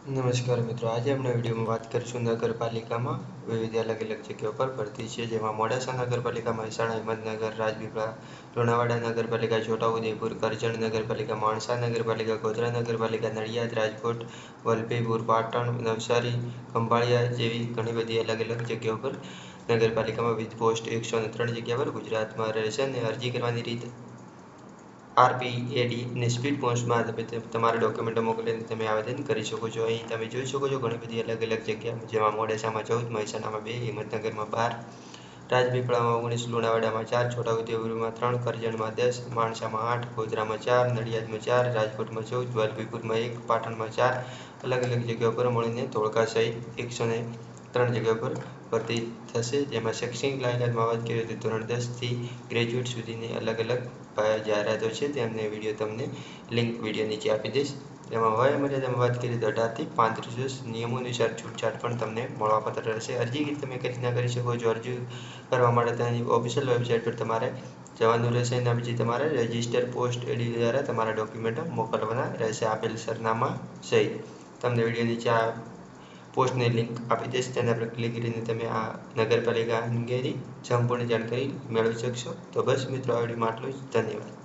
નમસ્કાર મિત્રો. આજે આપણે વિડીયોમાં વાત કરીશું નગરપાલિકામાં વિવિધ અલગ અલગ જગ્યાઓ પર ભરતી છે, જેમાં મોડાસા નગરપાલિકા મહેસાણા, હિંમતનગર, રાજપીપળા, લુણાવાડા નગરપાલિકા, છોટાઉદેપુર, કરજણ નગરપાલિકા, માણસા નગરપાલિકા, ગોધરા નગરપાલિકા, નડિયાદ, રાજકોટ, વલભીપુર, પાટણ, નવસારી, ખંભાળિયા જેવી ઘણી બધી અલગ અલગ જગ્યાઓ પર નગરપાલિકામાં વિવિધ પોસ્ટ એકસો ત્રણ જગ્યા પર ગુજરાતમાં રહેશે અને અરજી કરવાની રીત આરપીએડી ને સ્પીડ પોસ્ટમાં તમારા ડોક્યુમેન્ટો મોકલીને તમે આવેદન કરી શકો છો. અહીં તમે જોઈ શકો છો ઘણી બધી અલગ અલગ જગ્યા જેમાં મોડાસામાં ચૌદ, મહેસાણામાં બે, હિંમતનગરમાં બાર, રાજપીપળામાં ઓગણીસ, લુણાવાડામાં ચાર, છોટાઉદેપુરમાં ત્રણ, કરજણમાં દસ, માણસામાં આઠ, ગોધરામાં ચાર, નડિયાદમાં ચાર, રાજકોટમાં ચૌદ વલભીપુરમાં એક, પાટણમાં ચાર, અલગ અલગ જગ્યાઓ પર મળીને ધોળકા સહિત એકસો ને ત્રણ જગ્યા પર ભરતી થશે. જેમાં શૈક્ષણિક લાયકાતમાં વાત કરીએ તો ધોરણ દસથી ગ્રેજ્યુએટ સુધીની અલગ અલગ જાહેરાતો છે. તેમને વીડિયો તમને લિંક વીડિયો નીચે આપી દઈશ. તેમાં વય મર્યાદામાં વાત કરીએ તો અઢારથી પાંત્રીસ નિયમો અનુસાર છૂટછાટ પણ તમને મળવાપાત્ર રહેશે. અરજી તમે કઈ કરી શકો છો? અરજી કરવા માટે તેની ઓફિશિયલ વેબસાઇટ પર તમારે જવાનું રહેશે. એના પછી તમારે રજિસ્ટર પોસ્ટ એડી દ્વારા તમારા ડોક્યુમેન્ટો મોકલવાના રહેશે. આપેલ સરનામા સહિત. તમને વીડિયો નીચે પોસ્ટની લિંક આપી દઈશ. તેના પર ક્લિક કરીને તમે આ નગરપાલિકા અંગેની સંપૂર્ણ જાણકારી મેળવી શકશો. તો બસ મિત્રો, આ વિડીયોમાં આટલું જ. ધન્યવાદ.